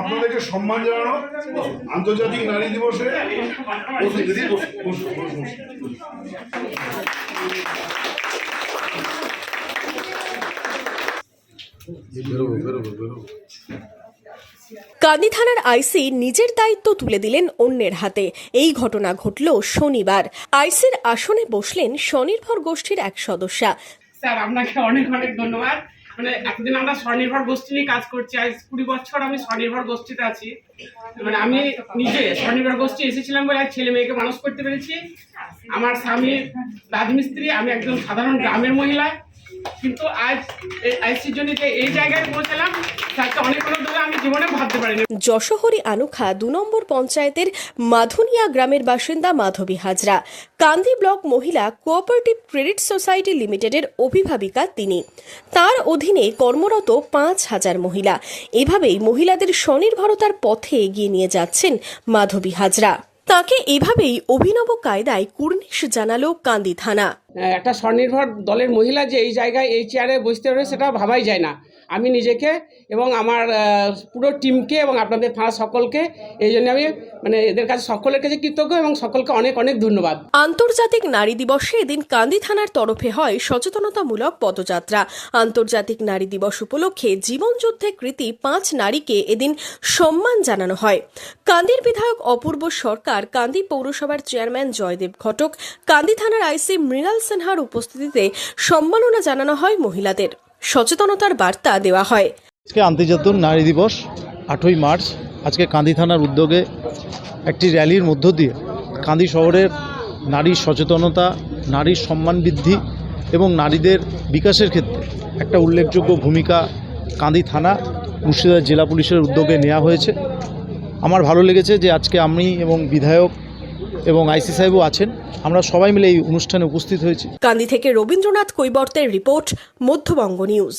আপনাদেরকে সম্মান জানানো আন্তর্জাতিক নারী দিবসে কান্দি থানার আইসি নিজের দায়িত্ব তুলে দিলেন অন্যের হাতে। এই ঘটনা ঘটল শনিবার। আইসির আসনে বসলেন স্বনির্ভর গোষ্ঠীর এক সদস্যা। স্যার আপনাকে অনেক অনেক ধন্যবাদ। মানে এতদিন আমরা স্বনির্ভর গোষ্ঠী নিয়ে কাজ করছি, আজ কুড়ি বছর আমি স্বনির্ভর গোষ্ঠীতে আছি। মানে আমি নিজে স্বনির্ভর গোষ্ঠী এসেছিলাম বলে আজ ছেলে মেয়েকে মানুষ করতে পেরেছি। আমার স্বামী রাজমিস্ত্রি, আমি একজন সাধারণ গ্রামের মহিলা। কিন্তু আজ আইসির জন্য এই জায়গায় পৌঁছালাম স্যারকে অনেক অনেক ধন্যবাদ আমি জীবনে ভাবতে পারিনি। যশোহরি আনুখা দু নম্বর পঞ্চায়েতের মাধুনিয়া গ্রামের বাসিন্দা মাধবী হাজরা। কান্দি ব্লক মহিলা কোঅপারেটিভ ক্রেডিট সোসাইটি লিমিটেডের অভিভাবিকা তিনি। তার অধীনে কর্মরত পাঁচ হাজার মহিলা। এভাবেই মহিলাদের স্বনির্ভরতার পথে এগিয়ে নিয়ে যাচ্ছেন মাধবী হাজরা। তাকে এভাবেই অভিনব কায়দায় কুর্নিশ জানালো কান্দি থানা। একটা স্বনির্ভর দলের মহিলা যে এই জায়গায় এই চেয়ারে বসতে পারবে সেটা ভাবাই যায় না। আমি নিজেকে এবং আমার পুরো টিমকে এবং আপনাদের থানা সকলকে এই জন্য আমি মানে এদের কাছে সকলের কাছে কৃতজ্ঞ এবং সকলকে অনেক অনেক ধন্যবাদ। আন্তর্জাতিক নারী দিবসে এদিন কান্দি থানার তরফে হয় সচেতনতামূলক পদযাত্রা। আন্তর্জাতিক নারী দিবস উপলক্ষে জীবনযুদ্ধে কৃতি পাঁচ নারীকে এদিন সম্মান জানানো হয়। কান্দির বিধায়ক অপূর্ব সরকার, কান্দি পৌরসভার চেয়ারম্যান জয়দেব ঘটক, কান্দি থানার আইসি মৃণাল সিনহার উপস্থিতিতে সম্মাননা জানানো হয় মহিলাদের। সচেতনতার বার্তা দেওয়া হয়। আজকে আন্তর্জাতিক নারী দিবস, আটই মার্চ। আজকে কান্দি থানার উদ্যোগে একটি র্যালির মধ্য দিয়ে কান্দি শহরের নারীর সচেতনতা নারীর সম্মান বৃদ্ধি এবং নারীদের বিকাশের ক্ষেত্রে একটা উল্লেখযোগ্য ভূমিকা কান্দি থানা, মুর্শিদাবাদ জেলা পুলিশের উদ্যোগে নেওয়া হয়েছে। আমার ভালো লেগেছে যে আজকে আমি এবং বিধায়ক এবং আইসি সাহেবও আছেন। আমরা সবাই মিলে এই অনুষ্ঠানে উপস্থিত হয়েছি। কান্দি থেকে রবীন্দ্রনাথ কৈবর্তের রিপোর্ট, মধ্যবঙ্গ নিউজ।